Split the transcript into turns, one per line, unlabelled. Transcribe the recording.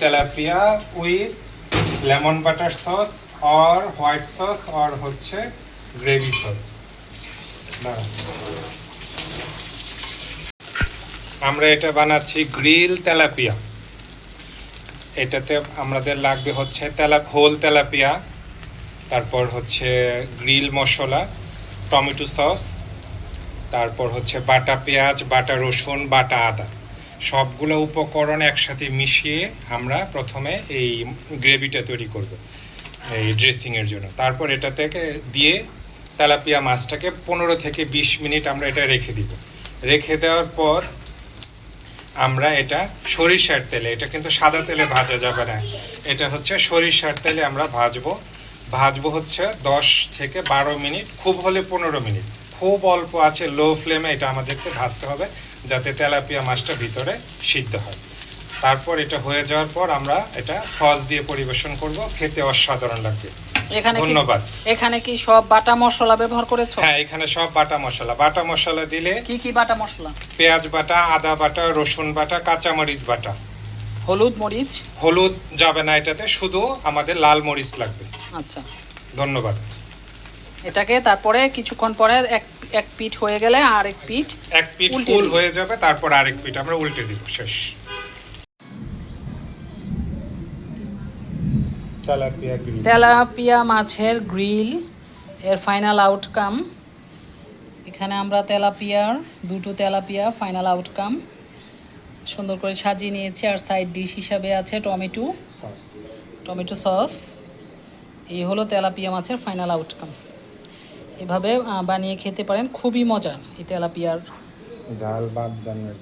Tilapia with lemon butter sauce or white sauce or হচ্ছে gravy sauce. আমরা এটা বানাচ্ছি গ্রিল তেলাপিয়া। এটাতে আমাদের লাগবে হচ্ছে তেলা, হোল তেলাপিয়া, তারপর হচ্ছে গ্রিল মশলা, টমেটো সস, তারপর হচ্ছে বাটা পেঁয়াজ, বাটা রসুন, বাটা আদা। সবগুলো উপকরণ একসাথে মিশিয়ে আমরা প্রথমে এই গ্রেভিটা তৈরি করব, এই ড্রেসিংয়ের জন্য। তারপর এটা থেকে দিয়ে তেলাপিয়া মাছটাকে পনেরো থেকে বিশ মিনিট আমরা এটা রেখে দিব। রেখে দেওয়ার পর আমরা এটা সরিষার তেলে, এটা কিন্তু সাদা তেলে ভাজা যাবে না, এটা হচ্ছে সরিষার তেলে আমরা ভাজবো। ভাজবো হচ্ছে দশ থেকে বারো মিনিট, খুব হলে পনেরো মিনিট। খুব অল্প আছে লো ফ্লেমে এটা আমাদেরকে ভাজতে হবে যাতে তেলাপিয়া মাছটা ভিতরে সিদ্ধ হয়। তারপর এটা হয়ে যাওয়ার পর আমরা এটা সস দিয়ে পরিবেশন করব খেতে অসাধারণ লাগবে।
এখানে
ধন্যবাদ।
এখানে কি সব বাটা মশলা ব্যবহার করেছ?
হ্যাঁ এখানে সব বাটা মশলা। বাটা মশলা দিলে
কি কি বাটা মশলা?
পেঁয়াজ বাটা আদা বাটা রসুন বাটা কাঁচামরিচ বাটা।
হলুদ মরিচ?
হলুদ যাবে না এটাতে শুধু আমাদের লাল মরিচ লাগবে।
আচ্ছা।
ধন্যবাদ।
এটাকে তারপরে কিছুক্ষণ পরে এক এক পিঠ হয়ে গেলে আর এক পিঠ
এক পিঠ ফুল হয়ে যাবে তারপর আরেক পিঠ আমরা উল্টে দিব শেষ। তেলাপিয়া
তেলাপিয়া মাছের গ্রিল এর ফাইনাল আউটকাম এখানে আমরা তেলাপিয়ার দুটো তেলাপিয়া ফাইনাল আউটকাম সুন্দর করে সাজিয়ে নিয়েছি আর সাইড ডিশ হিসাবে আছে টমেটো।
সস
টমেটো সস এই হলো তেলাপিয়া মাছের ফাইনাল আউটকাম এভাবে বানিয়ে খেতে পারেন। খুবই মজার। এই তেলাপিয়ার
ঝাল বাদ জানিয়ে